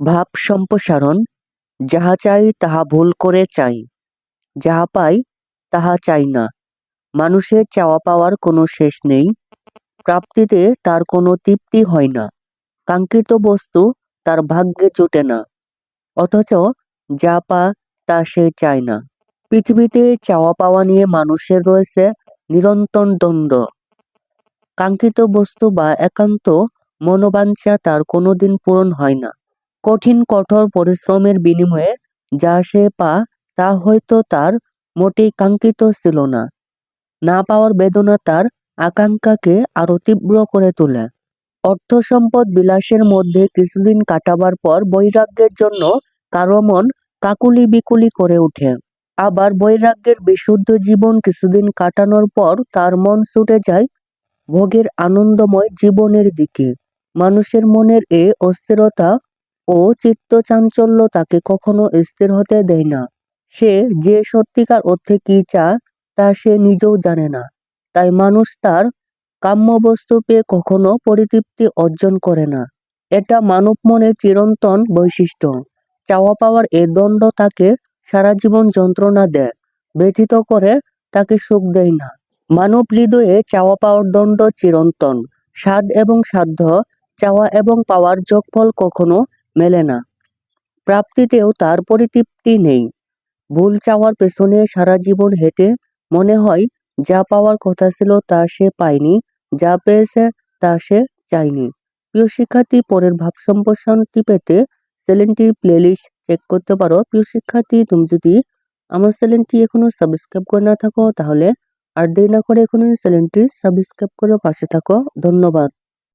ভাব সম্প্রসারণ, যাহা চাই তাহা ভুল করে চাই, যাহা পাই তাহা চাই না। মানুষের চাওয়া পাওয়ার কোনো শেষ নেই, প্রাপ্তিতে তার কোনো তৃপ্তি হয় না, কাঙ্ক্ষিত বস্তু তার ভাগ্যে জোটে না, অথচ যা পা তা সে চায় না। পৃথিবীতে চাওয়া পাওয়া নিয়ে মানুষের রয়েছে নিরন্তর দ্বন্দ্ব। কাঙ্ক্ষিত বস্তু বা একান্ত মনোবাঞ্ছা তার কোনোদিন পূরণ হয় না। কঠিন, কঠোর পরিশ্রমের বিনিময়ে যা সে পা, তা হয়তো তার মোটেই কাঙ্ক্ষিত ছিল না। না পাওয়ার বেদনা তার আকাঙ্ক্ষাকে আরও তীব্র করে তোলে। অর্থ সম্পদ বিলাসের মধ্যে কিছুদিন কাটাবার পর বৈরাগ্যের জন্য কারও মন কাকুলি বিকুলি করে ওঠে। আবার বৈরাগ্যের বিশুদ্ধ জীবন কিছুদিন কাটানোর পর তার মন ছুটে যায় ভোগের আনন্দময় জীবনের দিকে। মানুষের মনের এ অস্থিরতা ও চিত্ত চাঞ্চল্য তাকে কখনো স্থির হতে দেয় না। সে যে সত্যিকার অর্থে কি চায় তা সে নিজেও জানে না। তাই মানুষ তার কাম্য বস্তু পেয়ে কখনো পরিতৃপ্তি অর্জন করে না। এটা মানব মনের চিরন্তন বৈশিষ্ট্য। চাওয়া পাওয়ার এ দণ্ড তাকে সারা জীবন যন্ত্রণা দেয়, ব্যথিত করে তাকে সুখ দেয় না। মানব হৃদয়ে চাওয়া পাওয়ার দণ্ড চিরন্তন। স্বাদ এবং সাধ্য, চাওয়া এবং পাওয়ার যোগফল কখনো মেলে না। প্রাপ্তিতেও তার পরিতৃপ্তি নেই। ভুল চাওয়ার পেছনে সারা জীবন হেঁটে মনে হয় যা পাওয়ার কথা ছিল তা সে পায়নি, যা পেয়েছে তা সে চায়নি। প্রিয় শিক্ষার্থী, পরের ভাব সম্প্রসারণটি পেতে চ্যানেলটির প্লেলিস্ট চেক করতে পারো। প্রিয় শিক্ষার্থী, তুমি যদি আমার চ্যানেলটি এখনও সাবস্ক্রাইব করে না থাকো, তাহলে আর দেরি না করে এখনই চ্যানেলটি সাবস্ক্রাইব করে পাশে থাকো। ধন্যবাদ।